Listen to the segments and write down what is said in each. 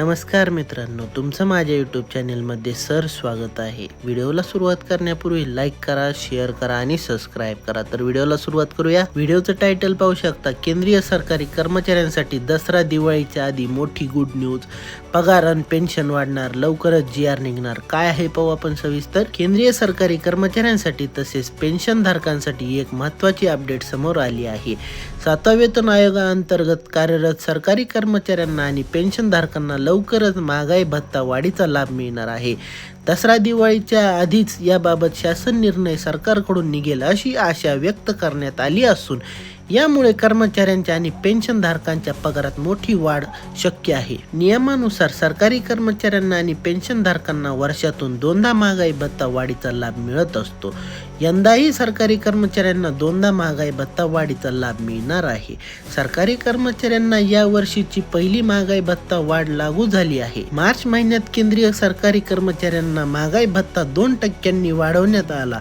नमस्कार मित्रांनो तुमचं माझ्या यूट्यूब चॅनेलमध्ये सर स्वागत आहे. व्हिडिओला सुरुवात करण्यापूर्वी लाईक करा शेअर करा आणि सबस्क्राईब करा. तर व्हिडिओला सुरुवात करूया. व्हिडिओचं टायटल पाहू शकता केंद्रीय सरकारी कर्मचाऱ्यांसाठी दसरा दिवाळीच्या आधी मोठी गुड न्यूज पगार आणि पेन्शन वाढणार लवकरच जी आर निघणार. काय आहे पाहू आपण सविस्तर. केंद्रीय सरकारी कर्मचाऱ्यांसाठी तसेच पेन्शन धारकांसाठी एक महत्वाची अपडेट समोर आली आहे. सातवा वेतन आयोगाअंतर्गत कार्यरत सरकारी कर्मचाऱ्यांना आणि पेन्शनधारकांना लवकरच महागाई भत्ता वाढीचा लाभ मिळणार आहे. दसरा दिवाळीच्या आधीच याबाबत शासन निर्णय सरकारकडून निघेल अशी आशा व्यक्त करण्यात आली असून यामुळे कर्मचाऱ्यांच्या आणि पेन्शनधारकांच्या पगारात मोठी वाढ शक्य आहे. नियमानुसार सरकारी कर्मचाऱ्यांना आणि पेन्शनधारकांना वर्षातून दोनदा महागाई भत्ता वाढीचा लाभ मिळत असतो. यंदाही सरकारी कर्मचाऱ्यांना दोनदा महागाई भत्ता वाढीचा लाभ मिळणार आहे. सरकारी कर्मचाऱ्यांना या वर्षीची पहिली महागाई भत्ता वाढ लागू झाली आहे. मार्च महिन्यात केंद्रीय सरकारी कर्मचाऱ्यांना महागाई भत्ता दोन टक्क्यांनी वाढवण्यात आला.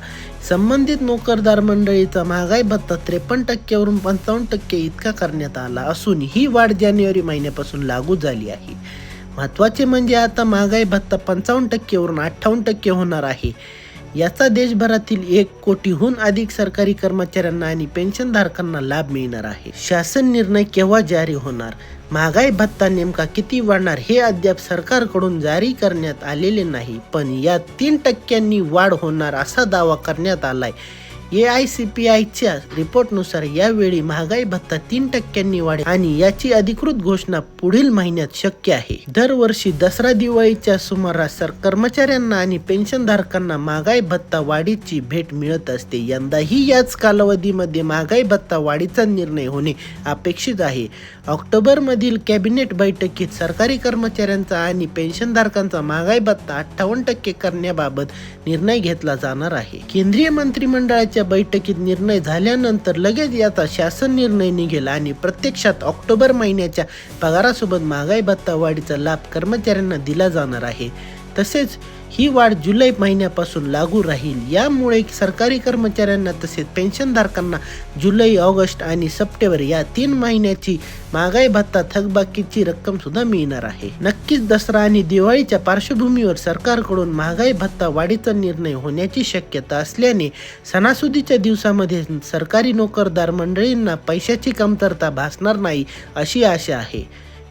संबंधित नोकरदार मंडळीचा महागाई भत्ता त्रेपन्न टक्क्यावरून पंचावन्न टक्के इतका करण्यात आला असून ही वाढ जानेवारी महिन्यापासून लागू झाली आहे. महत्त्वाचे म्हणजे आता महागाई भत्ता पंचावन्न टक्केवरून अठ्ठावन्न टक्के होणार आहे. याचा देशभरातील एक कोटीहून अधिक सरकारी कर्मचाऱ्यांना आणि पेन्शनधारकांना लाभ मिळणार आहे. शासन निर्णय केव्हा जारी होणार? महागाई भत्ता नेमका किती वाढणार हे अद्याप सरकारकडून जारी करण्यात आलेले नाही पण या तीन टक्क्यांनी वाढ होणार असा दावा करण्यात आलाय. ए आय सी पी आयच्या रिपोर्टनुसार यावेळी महागाई भत्ता तीन टक्क्यांनी वाढेल आणि याची अधिकृत घोषणा पुढील महिन्यात शक्य आहे. दरवर्षी दसरा दिवाळीच्या सुमारास सर कर्मचाऱ्यांना आणि पेन्शनधारकांना महागाई भत्ता वाढीची भेट मिळत असते. यंदाही याच कालावधीमध्ये महागाई भत्ता वाढीचा निर्णय होणे अपेक्षित आहे. ऑक्टोबरमधील कॅबिनेट बैठकीत सरकारी कर्मचाऱ्यांचा आणि पेन्शनधारकांचा महागाई भत्ता अठ्ठावन्न टक्के करण्याबाबत निर्णय घेतला जाणार आहे. केंद्रीय मंत्रिमंडळाच्या बैठकीत निर्णय झाल्यानंतर लगेच याचा शासन निर्णय निघेल आणि प्रत्यक्षात ऑक्टोबर महिन्याच्या पगारासोबत महागाई भत्ता वाढीचा लाभ कर्मचाऱ्यांना दिला जाणार आहे. तसेच ही वाढ जुलै महिन्यापासून लागू राहील. यामुळे सरकारी कर्मचाऱ्यांना तसेच पेन्शनधारकांना जुलै ऑगस्ट आणि सप्टेंबर या तीन महिन्याची महागाई भत्ता थकबाकीची रक्कम सुद्धा मिळणार आहे. नक्कीच दसरा आणि दिवाळीच्या पार्श्वभूमीवर सरकारकडून महागाई भत्ता वाढीचा निर्णय होण्याची शक्यता असल्याने सणासुदीच्या दिवसामध्ये सरकारी नोकरदार मंडळींना पैशाची कमतरता भासणार नाही अशी आशा आहे.